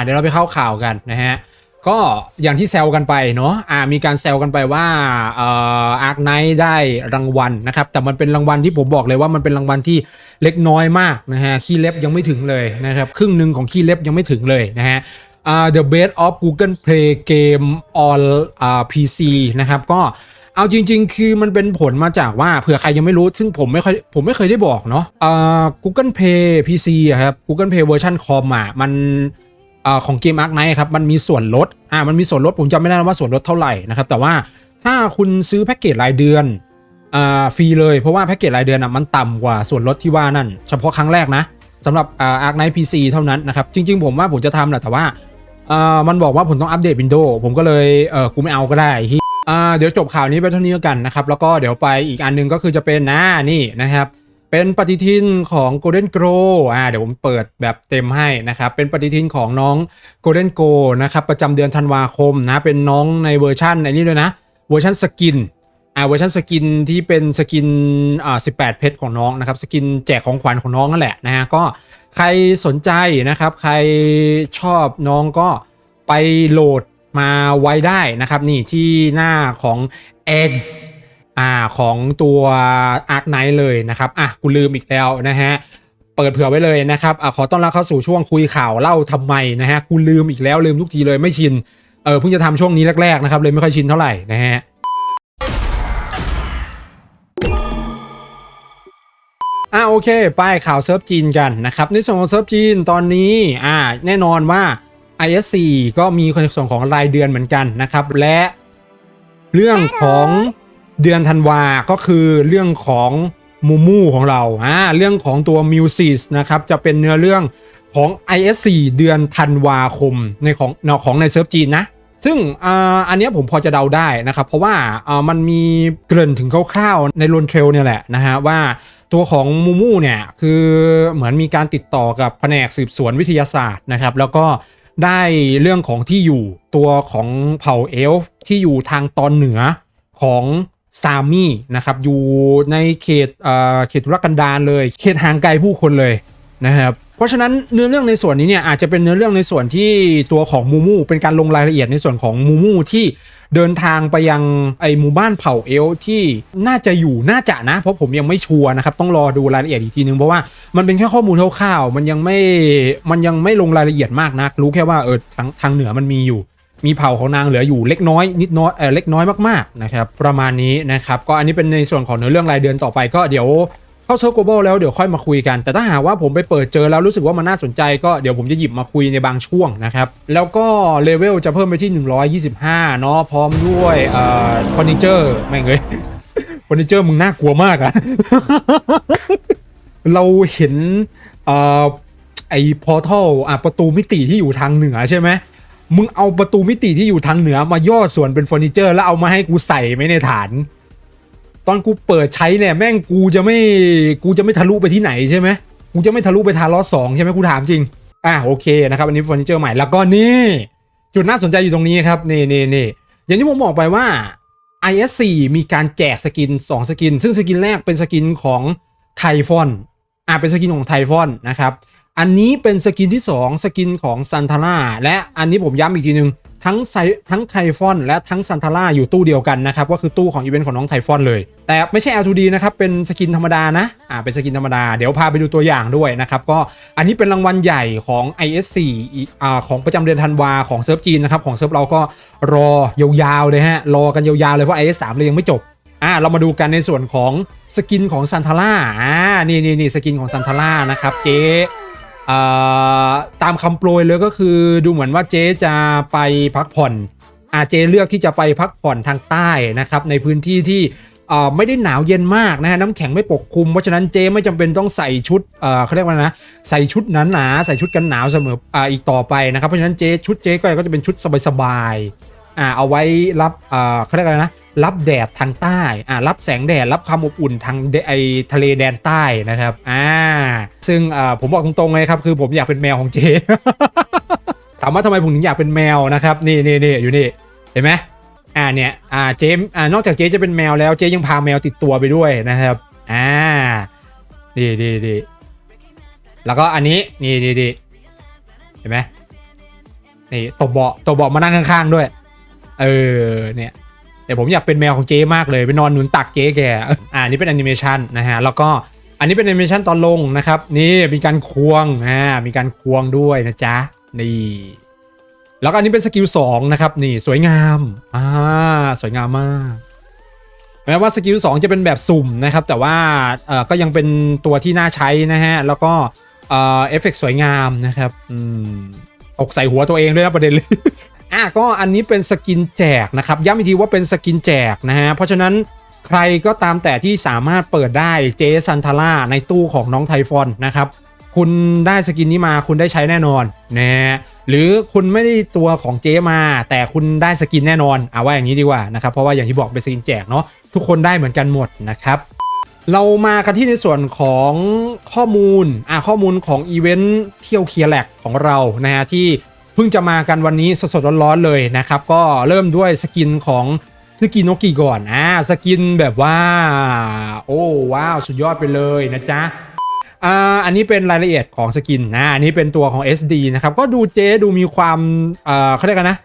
เดี๋ยวเราไปเข้าข่าวกันนะฮะก็อย่างที่แซวกันไปเนาะอ่ามีการแซวกันไปว่าเอ่ออาร์คไนท์ได้รางวัลนะครับ แต่มันเป็นรางวัลที่ผมบอกเลยว่ามันเป็นรางวัลที่เล็กน้อยมากนะฮะขี้เล็บยังไม่ถึงเลยนะครับ ครึ่งหนึ่งของขี้เล็บยังไม่ถึงเลยนะฮะอ่า The Best of Google Play Game on อ่า PC นะครับก็เอาจริง ๆ คือมันเป็นผลมาจากว่าเผื่อใครยังไม่รู้ ซึ่งผมไม่ค่อยผมไม่เคยได้บอกเนาะอ่า Google Play PC อะครับ Google Play เวอร์ชันคอมอะมัน อของเกมอาร์คไนท์ครับมันมีส่วนลดอ่ามันมีส่วนลดผมจำไม่ได้ว่าส่วนลดเท่าไหร่นะครับแต่ว่าถ้าคุณซื้อแพ็กเกจรายเดือนอ่าฟรีเลยเพราะว่าแพ็กเกจรายเดือนอะมันต่ำกว่าส่วนลดที่ว่านั่น เฉพาะครั้งแรกนะสำหรับอ่าอาร์คไนท์พีซีเท่านั้นนะครับจริง ๆ ผมว่าผมจะทำแหละแต่ว่าอ่ามันบอกว่าผมต้องอัปเดตวินโดว์ผมก็เลยเออกูไม่เอาก็ได้เหี้ยอ่าเดี๋ยวจบข่าวนี้ไปเท่านี้กันนะครับแล้วก็เดี๋ยวไปอีกอันหนึงก็คือจะเป็นหน้านี่นะครับ เป็นปฏิทินของ Golden Grow อ่าเดี๋ยวผมเปิดแบบเต็มให้นะครับ เป็นปฏิทินของน้อง Golden Go นะครับ ประจำเดือนธันวาคมนะ เป็นน้องในเวอร์ชันในนี้ด้วยนะ เวอร์ชันสกิน อ่า เวอร์ชันสกินที่เป็นสกิน อ่า18เพชรของน้องนะครับ สกินแจกของขวัญของน้องนั่นแหละนะฮะ ก็ใครสนใจนะครับ ใครชอบน้องก็ไปโหลดมาไว้ได้นะครับ นี่ที่หน้าของ X อ่าของตัว Arc Knight เลยนะครับอะกูลืมอีกแล้วนะฮะเปิดเผื่อไว้เลยนะครับอะขอต้อนรับเข้าสู่ช่วงคุยข่าวเล่าทำไมนะฮะกูลืมอีกแล้วลืมทุกทีเลยไม่ชินเออเพิ่งจะทำช่วงนี้แรกๆนะครับเลยไม่ค่อยชินเท่าไหร่นะฮะอ่าโอเคไปข่าวเซิร์ฟจีนกันนะครับในส่วนของเซิร์ฟจีนตอนนี้อ่าแน่นอนว่า ISC ก็มีในส่วนของรายเดือนเหมือนกันนะครับ และเรื่องของ เดือนธันวาก็คือเรื่องของมูมูของเราอ่าเรื่องของตัวมิวสิสนะครับจะเป็นเนื้อเรื่องของ ISC เดือนธันวาคมในของของในเซิร์ฟจีนนะซึ่งอาอันนี้ผมพอจะเดาได้นะครับ เพราะว่าอ่ามันมีเกริ่นถึงคร่าวๆในโลนเทรลเนี่ยแหละนะฮะว่าตัวของมูมูเนี่ยคือเหมือนมีการติดต่อกับแผนกสืบสวนวิทยาศาสตร์นะครับ แล้วก็ได้เรื่องของที่อยู่ตัวของเผ่าเอลฟ์ที่อยู่ทางตอนเหนือของ ซามีนะครับอยู่ในเขตเอ่อเขตธุรกันดารเลย เขตห่างไกลผู้คนเลยนะครับเพราะฉะนั้นเนื้อเรื่องในส่วนนี้เนี่ยอาจจะเป็นเนื้อเรื่องในส่วนที่ตัวของมูมูเป็นการลงรายละเอียดในส่วนของมูมูที่เดินทางไปยังไอหมู่บ้านเผ่าเอลที่น่าจะอยู่น่าจะนะ เพราะผมยังไม่ชัวร์นะครับ ต้องรอดูรายละเอียดอีกทีนึง เพราะว่ามันเป็นแค่ข้อมูลคร่าวๆมันยังไม่มันยังไม่ลงรายละเอียดมากนัก รู้แค่ว่าเออทางทางเหนือมันมีอยู่ มีเผ่าของนางเหลืออยู่เล็กน้อยนิดน้อยเออเล็กน้อยมากๆนะครับประมาณนี้นะครับก็อันนี้เป็นในส่วนของเนื้อเรื่องรายเดือนต่อไปก็เดี๋ยวเข้าเซิร์โกลบอลแล้วเดี๋ยวค่อยมาคุยกัน แต่ถ้าหากว่าผมไปเปิดเจอแล้วรู้สึกว่ามันน่าสนใจก็เดี๋ยวผมจะหยิบมาคุยในบางช่วงนะครับแล้วก็เลเวลจะเพิ่มไปที่ 125 เนาะพร้อมด้วยเอ่อเฟอร์นิเจอร์แม่งเลยเฟอร์นิเจอร์มึงน่ากลัวมากอะเราเห็นเอ่อไอพอร์ทัลอะประตูมิติที่อยู่ทางเหนือใช่ไหม มึงเอาประตูมิติที่อยู่ทางเหนือมาย่อส่วนเป็นเฟอร์นิเจอร์แล้วเอามาให้กูใส่ไว้ในฐาน ตอนกูเปิดใช้เนี่ยแม่งกูจะไม่กูจะไม่ทะลุไปที่ไหนใช่ไหมกูจะไม่ทะลุไปทารอสสองใช่ไหมกูถามจริงอะโอเคนะครับอันนี้เฟอร์นิเจอร์ใหม่แล้วก็นี่จุดน่าสนใจอยู่ตรงนี้ครับนี่นี่นี่อย่างที่ผมบอกไปว่า IS4 มีการแจกสกิน 2 สกิน ซึ่งสกินแรกเป็นสกินของไทฟอนอ่าเป็นสกินของไทฟอนนะครับ อันนี้เป็นสกินที่ 2 สกินของซันทาร่าและอันนี้ผมย้ำอีกทีนึง ทั้งไซทั้งไทฟอนและทั้งซันทาร่าอยู่ตู้เดียวกันนะครับ ก็คือตู้ของอีเวนต์ของน้องไทฟอนเลย แต่ไม่ใช่ L2D นะครับ เป็นสกินธรรมดานะ อ่า เป็นสกินธรรมดา เดี๋ยวพาไปดูตัวอย่างด้วยนะครับ ก็อันนี้เป็นรางวัลใหญ่ของ IS4 อีกอ่าของประจำเดือนธันวาของเซิร์ฟจีนนะครับ ของเซิร์ฟเราก็รอยาวๆเลยฮะ รอกันยาวๆเลยเพราะ IS3 เลยยังไม่จบอ่าเรามาดูกันในส่วนของสกินของซันทาร่าอ่านี่นี่นี่สกินของซันทาร่านะครับเจ๊ ตามคำโปรยเลยก็คือดูเหมือนว่าเจ๊จะไปพักผ่อนอาเจ๊เลือกที่จะไปพักผ่อนทางใต้นะครับในพื้นที่ที่ไม่ได้หนาวเย็นมากนะฮะน้ำแข็งไม่ปกคลุมเพราะฉะนั้นเจ๊ไม่จำเป็นต้องใส่ชุดเออเขาเรียกว่านะใส่ชุดหนาๆใส่ชุดกันหนาวเสมอออีกต่อไปนะครับเพราะฉะนั้นเจชุดเจ๊ก็จะเป็นชุดสบายๆ อ่าเอาไว้รับอ่อเขาเรียกอะไรนะรับแดดทางใต้อ่ารับแสงแดดรับความอบอุ่นทางไอทะเลแดนใต้นะครับอ่าซึ่งอ่าผมบอกตรงๆเลยครับคือผมอยากเป็นแมวของเจถามว่าทำไมผมถึงอยากเป็นแมวนะครับนี่นี่นี่อยู่นี่เห็นไหมอ่าเนี่ยอ่าเจมอ่านอกจากเจจะเป็นแมวแล้วเจยังพาแมวติดตัวไปด้วยนะครับอ่าดีดีดีแล้วก็อันนี้นี่ดีดีเห็นไหมนี่ตบเบาะตบเบาะมานั่งข้างๆด้วย เออเนี่ยแต่ผมอยากเป็นแมวของเจ๊มากเลยไปนอนหนุนตักเจ๊แกอ่านี่เป็นแอนิเมชันนะฮะแล้วก็อันนี้เป็นแอนิเมชันตอนลงนะครับนี่มีการควงอ่ามีการควงด้วยนะจ๊ะนี่แล้วก็อันนี้เป็นสกิล2นะครับนี่สวยงามอ่าสวยงามมากแม้ว่าสกิล2จะเป็นแบบสุ่มนะครับ แต่ว่าเอ่อก็ยังเป็นตัวที่น่าใช้นะฮะแล้วก็เอ่อเอฟเฟกต์สวยงามนะครับอืมตกใส่หัวตัวเองด้วยนะประเด็นเลย อะก็อันนี้เป็นสกินแจกนะครับย้ำอีกทีว่าเป็นสกินแจกนะฮะเพราะฉะนั้นใครก็ตามแต่ที่สามารถเปิดได้เจซันทาร่าในตู้ของน้องไทฟอนนะครับคุณได้สกินนี้มาคุณได้ใช้แน่นอนนะฮะหรือคุณไม่ได้ตัวของเจมา แต่คุณได้สกินแน่นอนเอาว่าอย่างนี้ดีกว่านะครับเพราะว่าอย่างที่บอกเป็นสกินแจกเนาะทุกคนได้เหมือนกันหมดนะครับเรามากันที่ในส่วนของข้อมูลอ่าข้อมูลของอีเวนต์เที่ยวเคียร์แลกของเรานะฮะที่ เพิ่งจะมากันวันนี้สดๆร้อนๆเลยนะครับ ก็เริ่มด้วยสกินของสกินโนกิก่อนอ่าสกินแบบว่า โอ้ว้าวสุดยอดไปเลยนะจ๊ะอ่าอันนี้เป็นรายละเอียดของสกินนะอันนี้เป็นตัวของ SD นะครับ ก็ดูเจ๊ดูมีความเอ่อเขาเรียกกันนะ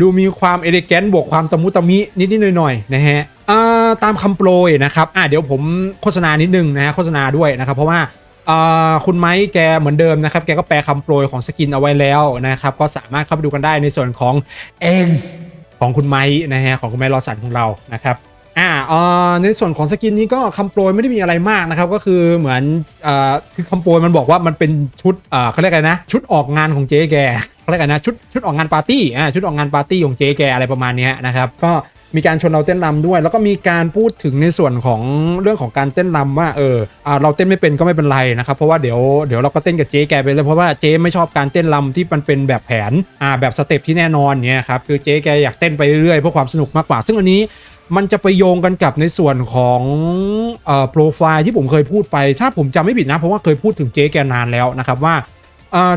ดูมีความเอเลแกนบวกความตะมุตะมินิดๆหน่อยๆนะฮะอ่าตามคำโปรยนะครับอ่าเดี๋ยวผมโฆษณานิดนึงนะฮะโฆษณาด้วยนะครับ เพราะว่าอ่า คุณไม้แกเหมือนเดิมนะครับ แกก็แปลคำโปรยของสกินเอาไว้แล้วนะครับ ก็สามารถเข้าไปดูกันได้ในส่วนของ X ของคุณไม้นะฮะของคุณไม้รอสันของเรานะครับอ่าในส่วนของสกินนี้ก็คำโปรยไม่ได้มีอะไรมากนะครับ ก็คือเหมือนอ่อคือคำโปรยมันบอกว่ามันเป็นชุดเอ่อเขาเรียกอะไรนะ ชุดออกงานของเจ๊แก เขาเรียกอะไรนะชุดชุดออกงานปาร์ตี้อ่าชุดออกงานปาร์ตี้ของเจ๊แกอะไรประมาณนี้นะครับก็มีการชวนเราเต้นรำด้วย แล้วก็มีการพูดถึงในส่วนของเรื่องของการเต้นรำว่าเอออเราเต้นไม่เป็นก็ไม่เป็นไรนะครับเพราะว่าเดี๋ยวเดี๋ยวเราก็เต้นกับเจ๊แกไปเลยเพราะว่าเจ๊ไม่ชอบการเต้นรำที่มันเป็นแบบแผนอ่าแบบสเต็ปที่แน่นอนเนี่ยครับคือเจ๊แกอยากเต้นไปเรื่อยๆเพื่อความสนุกมากกว่า ซึ่งอันนี้มันจะไปโยงกันกับในส่วนของเอ่อโปรไฟล์ที่ผมเคยพูดไป ถ้าผมจำไม่ผิดนะเพราะว่าเคยพูดถึงเจ๊แกนานแล้วนะครับว่า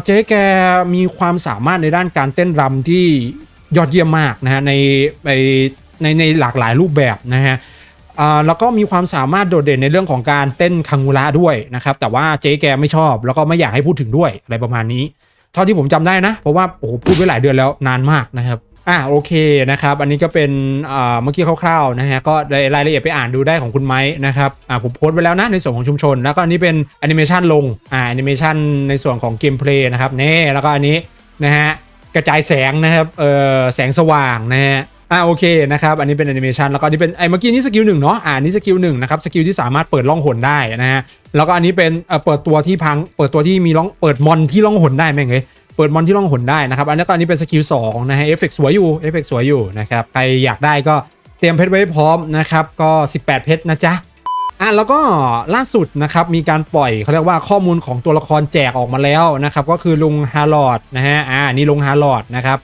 เจ๊แกมีความสามารถในด้านการเต้นรำที่ยอดเยี่ยมมากนะฮะในในในในหลากหลายรูปแบบนะฮะแล้วก็มีความสามารถโดดเด่นในเรื่องของการเต้นคังงูระด้วยนะครับแต่ว่าเจ๊แกไม่ชอบแล้วก็ไม่อยากให้พูดถึงด้วยอะไรประมาณนี้ เท่าที่ผมจำได้นะ เพราะว่าโอ้โหพูดไว้หลายเดือนแล้วนานมากนะครับ อะโอเคนะครับ อันนี้ก็เป็นเมื่อกี้คร่าวๆนะฮะก็รายละเอียดไปอ่านดูได้ของคุณไม้นะครับอ่าผมโพสต์ไว้แล้วนะในส่วนของชุมชน แล้วก็อันนี้เป็นแอนิเมชันลงอ่าแอนิเมชันในส่วนของเกมเพลย์นะครับนี่แล้วก็อันนี้นะฮะกระจายแสงนะครับเออแสงสว่างนะฮะอ่าโอเคนะครับอันนี้เป็นแอนิเมชันแล้วก็อันนี้เป็นไอ้เมื่อกี้นี่สกิลหนึ่งเนาะอ่านี่สกิลหนึ่งนะครับสกิลที่สามารถเปิดล่องหนได้นะฮะแล้วก็อันนี้เป็นเอ่อเปิดตัวที่พังเปิดตัวที่มีล่องเปิดมอนที่ล่องหนได้แม่งเลย เปิดมอนที่ล่องหนได้นะครับ อันนี้ก็อันนี้เป็นสกิล2นะฮะเอฟเฟกสวยอยู่เอฟเฟกสวยอยู่นะครับใครอยากได้ก็เตรียมเพชรไว้พร้อมนะครับก็ 18 เพชรนะจ๊ะอะแล้วก็ล่าสุดนะครับมีการปล่อยเขาเรียกว่าข้อมูลของตัวละครแจกออกมาแล้วนะครับก็คือลุงฮาร์ลอดนะฮะอ่านี่ลุงฮาร์ลอดนะครับ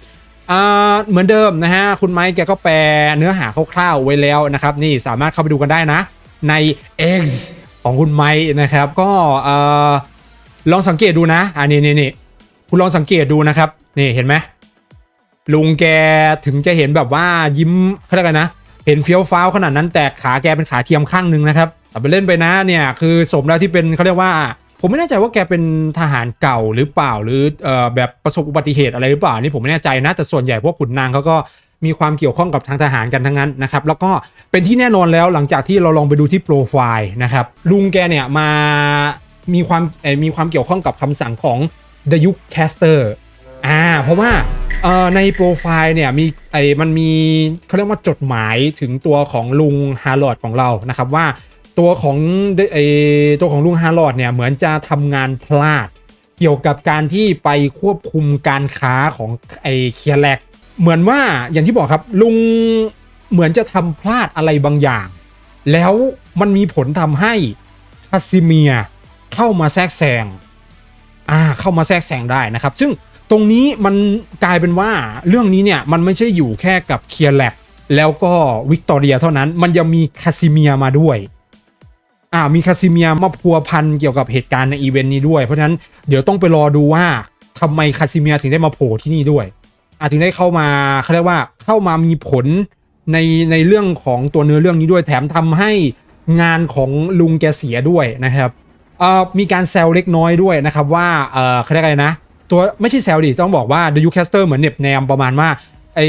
อ่าเหมือนเดิมนะฮะคุณไมค์แกก็แปลเนื้อหาคร่าวๆไว้แล้วนะครับนี่สามารถเข้าไปดูกันได้นะใน X ของคุณไมค์นะครับก็เอ่อลองสังเกตดูนะอันนี้นี่นี่ คุณลองสังเกตดูนะครับ นี่เห็นไหมลุงแกถึงจะเห็นแบบว่ายิ้มเขาเรียกกันนะ เห็นเฟี้ยวฟ้าวขนาดนั้นแต่ขาแกเป็นขาเทียมข้างหนึ่งนะครับแต่ไปเล่นไปนะเนี่ยคือสมแล้วที่เป็นเขาเรียกว่า ผมไม่แน่ใจว่าแกเป็นทหารเก่าหรือเปล่าหรืออแบบประสบอุบัติเหตุอะไรหรือเปล่านี่ผมไม่แน่ใจนะแต่ส่วนใหญ่พวกขุนนางเขาก็มีความเกี่ยวข้องกับทางทหารกันทั้งนั้นนะครับแล้วก็เป็นที่แน่นอนแล้วหลังจากที่เราลองไปดูที่โปรไฟล์นะครับลุงแกเนี่ยมามีความมีความเกี่ยวข้องกับคำสั่งของ The y u k Caster อ่าเพราะว่าเอ่อในโปรไฟล์เนี่ยมีไอ้มันมีเขาเรียกว่าจดหมายถึงตัวของลุงฮาร์ลอดของเรานะครับว่าตัวของไอ้ตัวของลุงฮาร์ลอดเนี่ยเหมือนจะทำงานพลาด เกี่ยวกับการที่ไปควบคุมการค้าของไอ้เคียแลกเหมือนว่าอย่างที่บอกครับลุงเหมือนจะทำพลาดอะไรบางอย่าง แล้วมันมีผลทำให้คาซิเมียเข้ามาแทรกแซง อ่าเข้ามาแทรกแซงได้นะครับ ซึ่งตรงนี้มันกลายเป็นว่าเรื่องนี้เนี่ยมันไม่ใช่อยู่แค่กับเคียร์แลบแล้วก็วิกตอเรียเท่านั้น มันยังมีคาซิเมียมาด้วยอ่ามีคาซิเมียมาพัวพันเกี่ยวกับเหตุการณ์ในอีเวนต์นี้ด้วย เพราะฉะนั้นเดี๋ยวต้องไปรอดูว่าทำไมคาซิเมียถึงได้มาโผล่ที่นี่ด้วยอาถึงได้เข้ามาเขาเรียกว่าเข้ามามีผลในในเรื่องของตัวเนื้อเรื่องนี้ด้วยแถมทำให้งานของลุงแกเสียด้วยนะครับ เอ่อมีการแซวเล็กน้อยด้วยนะครับว่าเออเขาเรียกอะไรนะ ตัวไม่ใช่แซวดิต้องบอกว่า The Youcaster เหมือนเน็บแนมประมาณว่าไอ้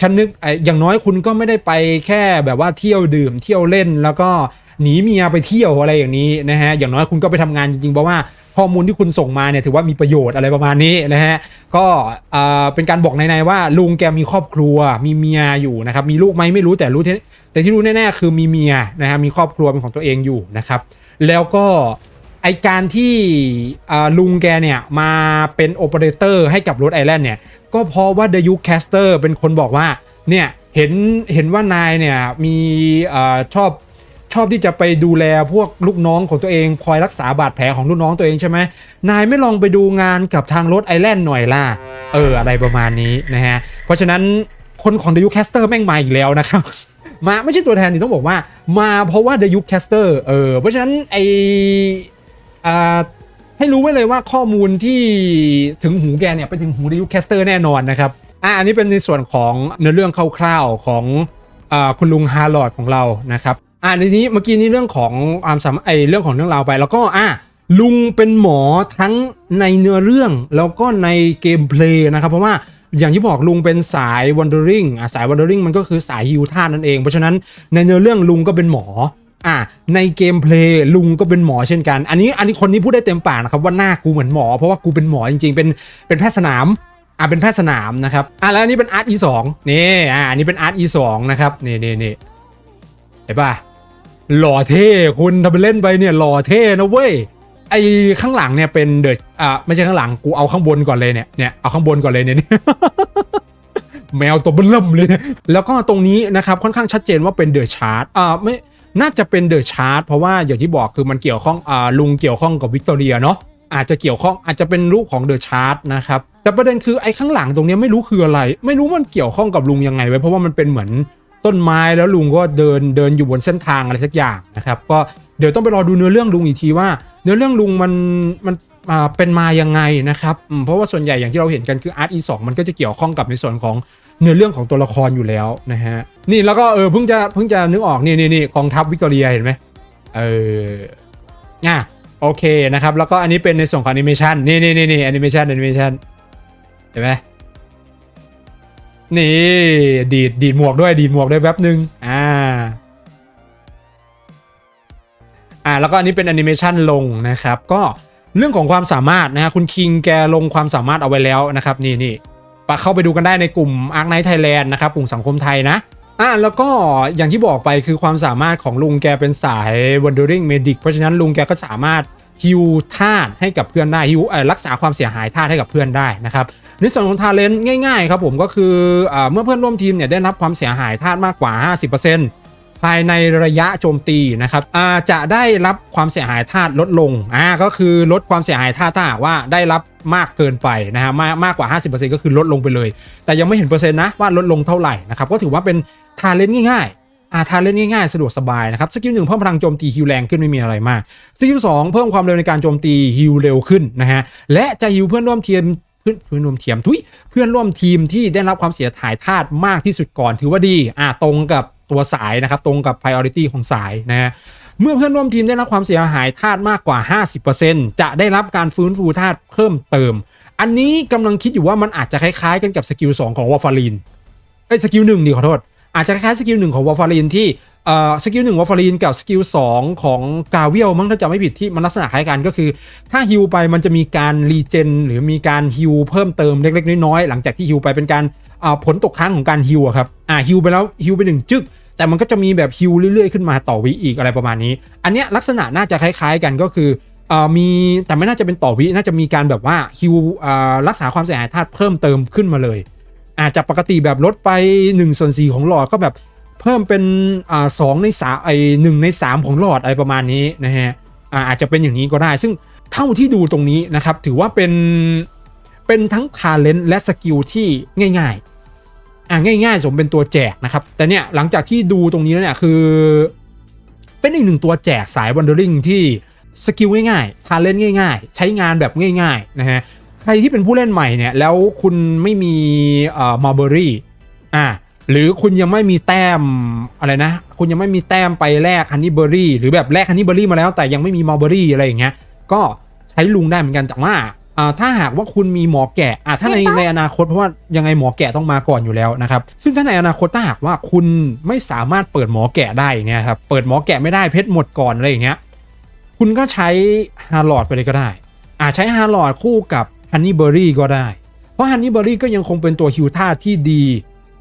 ฉันนึกไอ้อย่างน้อยคุณก็ไม่ได้ไปแค่แบบว่าเที่ยวดื่มเที่ยวเล่นแล้วก็หนีเมียไปเที่ยวอะไรอย่างนี้นะฮะอย่างน้อยคุณก็ไปทำงานจริงๆเพราะว่าข้อมูลที่คุณส่งมาเนี่ยถือว่ามีประโยชน์อะไรประมาณนี้นะฮะก็เออเป็นการบอกในๆว่าลุงแกมีครอบครัวมีเมียอยู่นะครับมีลูกไหมไม่รู้แต่รู้แต่ที่รู้แน่ๆคือมีเมียนะฮะมีครอบครัวเป็นของตัวเองอยู่นะครับแล้วก็ ไอการที่ลุงแกเนี่ยมาเป็นโอเปอเรเตอร์ให้กับรถไอแลนด์เนี่ยก็เพราะว่า The y u c a s t e r เป็นคนบอกว่าเนี่ยเห็นเห็นว่านายเนี่ยมีอชอบชอบที่จะไปดูแลพวกลูกน้องของตัวเองคอยรักษาบาดแผลของลูกน้องตัวเองใช่ไหมนายไม่ลองไปดูงานกับทางรถไอแลนด์หน่อยล่ะเอออะไรประมาณนี้นะฮะเพราะฉะนั้นคนของ The y u c a s t e r แม่งมาอีกแล้วนะครับมาไม่ใช่ตัวแทนนี่ต้องบอกว่า มาเพราะว่า The y u c a s t e r เออเพราะฉะนั้นไอ ให้รู้ไว้เลยว่าข้อมูลที่ถึงหูแกเนี่ยไปถึงหูดิวแคสเตอร์แน่นอนนะครับอ่าอันนี้เป็นในส่วนของเนื้อเรื่องคร่าวๆของอคุณลุงฮาร์ลอดของเรานะครับอ่าในนี้เมื่อกี้นี้เรื่องของความสามไอเรื่องของเรื่องราวไป แล้วก็อ่าลุงเป็นหมอทั้งในเนื้อเรื่องแล้วก็ในเกมเพลย์นะครับ เพราะว่าอย่างที่บอกลุงเป็นสาย Wandering อะสาย Wandering มันก็คือสายฮิวท่านั่นเอง เพราะฉะนั้นในเนื้อเรื่องลุงก็เป็นหมอ อะในเกมเพลย์ลุงก็เป็นหมอเช่นกัน อันนี้อันนี้คนนี้พูดได้เต็มปากนะครับว่าหน้ากูเหมือนหมอ เพราะว่ากูเป็นหมอจริงๆ เป็นเป็นแพทย์สนามอะเป็นแพทย์สนามนะครับอะแล้วอันนี้เป็นอาร์ต e สองนี่อะอันนี้เป็นอาร์ต e สองนะครับนี่นี่นี่เห็นป่ะหล่อเท่คุณทำไปเล่นไปเนี่ยหล่อเท่นะเว้ยไอข้างหลังเนี่ยเป็นเดอะอ่าไม่ใช่ข้างหลังกูเอาข้างบนก่อนเลยเนี่ยเนี่ยเอาข้างบนก่อนเลยเนี่ยแมวตัวเบิ่มเลย แล้วก็ตรงนี้นะครับค่อนข้างชัดเจนว่าเป็นเดอะชาร์ตอ่าไม่ น่าจะเป็นเดอะชาร์ตเพราะว่าอย่างที่บอกคือมันเกี่ยวข้องอ่าลุงเกี่ยวข้องกับวิกตอเรียเนาะอาจจะเกี่ยวข้องอาจจะเป็นรูปของเดอะชาร์ตนะครับแต่ประเด็นคือไอ้ข้างหลังตรงนี้ไม่รู้คืออะไร ไม่รู้มันเกี่ยวข้องกับลุงยังไงไว้เพราะว่ามันเป็นเหมือนต้นไม้แล้วลุงก็เดินเดินอยู่บนเส้นทางอะไรสักอย่างนะครับก็เดี๋ยวต้องไปรอดูเนื้อเรื่องลุงอีกทีว่า เนื้อเรื่องลุงมันมันอ่าเป็นมายังไงนะครับเพราะว่าส่วนใหญ่อย่างที่เราเห็นกันคืออาร์ตอีสมันก็จะเกี่ยวข้องกับในส่วนของ เนื้อเรื่องของตัวละครอยู่แล้วนะฮะนี่แล้วก็เออเพิ่งจะเพิ่งจะนึกออกนี่นี่นี่กองทัพวิกตอเรียเห็นไหมเอออะโอเคนะครับ แล้วก็อันนี้เป็นในส่วนของแอนิเมชันนี่นี่นี่นี่แอนิเมชันแอนิเมชันเห็นไหมนี่ดีดดีดหมวกด้วยดีดหมวกด้วยแป๊บนึงอ่าอ่าแล้วก็อันนี้เป็นแอนิเมชันลงนะครับ ก็เรื่องของความสามารถนะฮะคุณคิงแกลงความสามารถเอาไว้แล้วนะครับ นี่นี่ ปเข้าไปดูกันได้ในกลุ่ม Ark n i g h t Thailand นะครับกลุ่มสังคมไทยนะอ่าแล้วก็อย่างที่บอกไปคือความสามารถของลุงแกเป็นสาย Wandering Medic เพราะฉะนั้นลุงแกก็สามารถฮิวธาตุให้กับเพื่อนได้ฮิวรักษาความเสียหายธาตุให้กับเพื่อนได้นะครับในส่วนของทาเลนต์ง่ายๆครับผมก็คืออเมื่อเพื่อนร่วมทีมเนี่ยได้รับความเสียหายธาตุมากกว่า 50% ภายในระยะโจมตีนะครับจะได้รับความเสียหายธาตุลดลงอ่าก็คือลดความเสียหายธาตุถ้าหากว่าได้รับมากเกินไปนะฮะมากมากกว่า 50%ก็คือลดลงไปเลย แต่ยังไม่เห็นเปอร์เซ็นต์นะว่าลดลงเท่าไหร่นะครับก็ถือว่าเป็นทาเลนง่ายๆอ่าทาเล่นง่ายๆ สะดวกสบายนะครับสกิลหนึ่งเพิ่มพลังโจมตีฮิวแรงขึ้นไม่มีอะไรมากสกิลสองเพิ่มความเร็วในการโจมตีฮิวเร็วขึ้นนะฮะและจะฮิวเพื่อนร่วมทีมเพื่อนเพื่อนร่วมทีมทุยเพื่อนร่วมทีมที่ได้รับความเสียหายธาตุมากที่สุดก่อนถือว่าดีอ่าตรงกับ ตัวสายนะครับ ตรงกับ priority ของสายนะฮะเมื่อเพื่อนร่วมทีมได้รับความเสียหายธาตุมากกว่า 50%จะได้รับการฟื้นฟูธาตุเพิ่มเติม อันนี้กำลังคิดอยู่ว่ามันอาจจะคล้ายๆ กันกับสกิล2ของวอฟารีนเอ้สกิลหนึ่งดีขอโทษ อาจจะคล้ายสกิลหนึ่งของวอฟารีนที่เอ่อสกิลหนึ่งวอฟารีนกับสกิลสองของกาเวลมั้งถ้าจำไม่ผิดที่มันลักษณะคล้ายกันก็คือ ถ้าฮิวไปมันจะมีการรีเจนหรือมีการฮิวเพิ่มเติมเล็กๆน้อยๆหลังจากที่ฮิวไปเป็นการอ่าผลตกค้างของการฮิวครับอ่าฮิวไปแล้วฮิวไปหนึ่งจึก แต่มันก็จะมีแบบฮิวเรื่อยๆขึ้นมาต่อวิอีกอะไรประมาณนี้ อันเนี้ยลักษณะน่าจะคล้ายๆกันก็คือเอ่อมีแต่ไม่น่าจะเป็นต่อวิน่าจะมีการแบบว่าฮิวอ่ารักษาความเสียหายธาตุเพิ่มเติมขึ้นมาเลย อาจจะปกติแบบลดไป1ส่วน4ของหลอดก็แบบเพิ่มเป็นอ่าสองในสามไอหนึ่งในสามของหลอดอะไรประมาณนี้นะฮะอ่าอาจจะเป็นอย่างนี้ก็ได้ ซึ่งเท่าที่ดูตรงนี้นะครับถือว่าเป็นเป็นทั้งทาเลนต์และสกิลที่ง่าย ๆ อ่าง่ายๆ สมเป็นตัวแจกนะครับ แต่เนี่ยหลังจากที่ดูตรงนี้แล้วเนี่ยคือ เป็นอีกหนึ่งตัวแจกสายวันเดอร์ลิงที่สกิลง่ายๆทาเล่นง่าย ๆ ใช้งานแบบง่ายๆนะฮะใครที่เป็นผู้เล่นใหม่เนี่ยแล้วคุณไม่มีเอ่อมาเบอรี่อ่าหรือคุณยังไม่มีแต้มอะไรนะ คุณยังไม่มีแต้มไปแลกฮันนี่เบอรี่หรือแบบแลกฮันนี่เบอรี่มาแล้วแต่ยังไม่มีมาเบอรี่อะไรอย่างเงี้ยก็ใช้ลุงได้เหมือนกันแต่ว่า อ่าถ้าหากว่าคุณมีหมอแกะอ่าถ้าในในอนาคตเพราะว่ายังไงหมอแกะต้องมาก่อนอยู่แล้วนะครับ ซึ่งถ้าในอนาคตถ้าหากว่าคุณไม่สามารถเปิดหมอแกะได้อย่างเงี้ยครับเปิดหมอแกะไม่ได้เพชรหมดก่อนอะไรอย่างเงี้ยคุณก็ใช้ฮาร์ลอดไปเลยก็ได้ อาจใช้ฮาร์ลอดคู่กับฮันนี่เบอร์รี่ก็ได้ เพราะฮันนี่เบอร์รี่ก็ยังคงเป็นตัวฮิวท่าที่ดี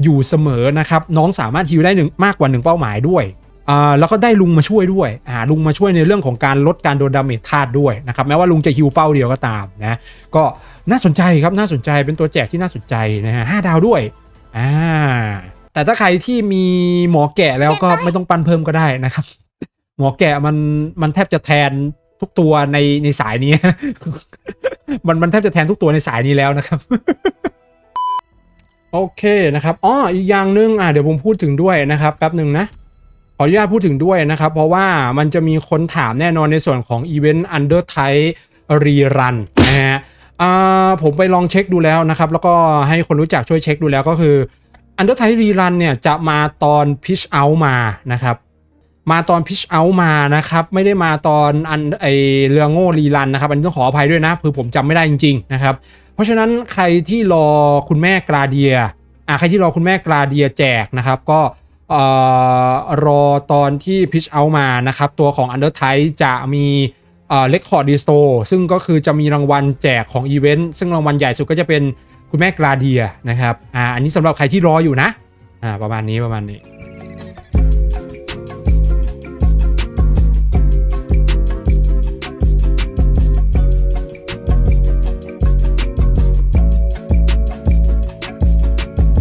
อยู่เสมอนะครับ น้องสามารถฮิวได้หนึ่งมากกว่าหนึ่งเป้าหมายด้วย อ่าแล้วก็ได้ลุงมาช่วยด้วยอ่าลุงมาช่วยในเรื่องของการลดการโดนดาเมจธาตุด้วยนะครับแม้ว่าลุงจะฮิวเป้าเดียวก็ตามนะก็น่าสนใจครับน่าสนใจเป็นตัวแจกที่น่าสนใจนะฮะห้าดาวด้วยอ่าแต่ถ้าใครที่มีหมอแกะแล้วก็ไม่ต้องปั้นเพิ่มก็ได้นะครับ หมอแกะมันมันแทบจะแทนทุกตัวในในสายนี้ มันมันแทบจะแทนทุกตัวในสายนี้แล้วนะครับโอเคนะครับอ๋ออีกอย่างหนึงอะเดี๋ยวผมพูดถึงด้วยนะครับแป๊บหนึ่งนะ ขออนุญาตพูดถึงด้วยนะครับ เพราะว่ามันจะมีคนถามแน่นอนในส่วนของอีเวนต์ Under t i รีรันนะฮะผมไปลองเช็คดูแล้วนะครับ แล้วก็ให้คนรู้จักช่วยเช็คดูแล้วก็คือ Under t i รีรันเนี่ยจะมาตอน Pitch Out มานะครับมาตอน Pitch Out มานะครับ ไม่ได้มาตอนอันไอเรือโง่รีรันนะครับ อันนี้ต้องขออภัยด้วยนะคือผมจำไม่ได้จริง ๆ นะครับ เพราะฉะนั้นใครที่รอคุณแม่กราเดียอะใครที่รอคุณแม่กราเดียแจกนะครับ ก็ รอตอนที่พิชเอามานะครับ ตัวของ Under t i จะมีเล็กคอร์ดดิสโตซึ่งก็คือจะมีรางวัลแจกของอีเวนต์ซึ่งรางวัลใหญ่สุดก็จะเป็นคุณแม่กราเดียนะครับอ่าอันนี้สำหรับใครที่รออยู่นะอ่าประมาณนี้ประมาณนี้